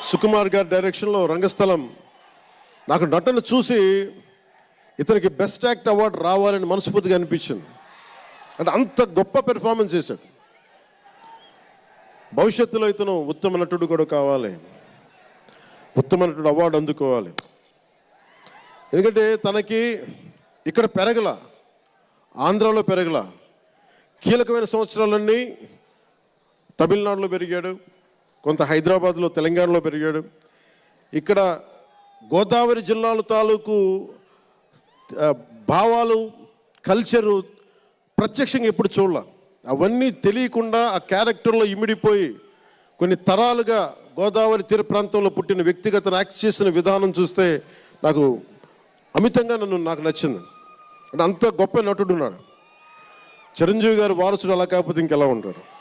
సుకుమార్ గారి డైరెక్షన్లో రంగస్థలం. నాకు నటన చూసి ఇతనికి బెస్ట్ యాక్ట్ అవార్డు రావాలని మనస్ఫూర్తిగా అనిపించింది. అంటే అంత గొప్ప పెర్ఫార్మెన్స్ చేశాడు. భవిష్యత్తులో ఇతను ఉత్తమ నటుడు కూడా కావాలి. ఉత్తమ నటుడు అవార్డు అందుకోవాలి. ఎందుకంటే తనకి ఇక్కడ పెరగల ఆంధ్రాలో పెరగల కీలకమైన సంవత్సరాలన్నీ తమిళనాడులో పెరిగాడు. కొంత హైదరాబాద్లో తెలంగాణలో పెరిగాడు. ఇక్కడ గోదావరి జిల్లాల తాలూకు భావాలు కల్చరు ప్రత్యక్షంగా ఎప్పుడు చూడాల. అవన్నీ తెలియకుండా ఆ క్యారెక్టర్లో ఇమిడిపోయి కొన్ని తరాలుగా గోదావరి తీర ప్రాంతంలో పుట్టిన వ్యక్తిగత యాక్ట్ చేసిన విధానం చూస్తే నాకు అమితంగా నన్ను నాకు నచ్చింది. అంటే అంత గొప్ప నటుడు ఉన్నాడు. చిరంజీవి గారు వారసుడు అలా కాకపోతే ఇంకెలా ఉంటాడు?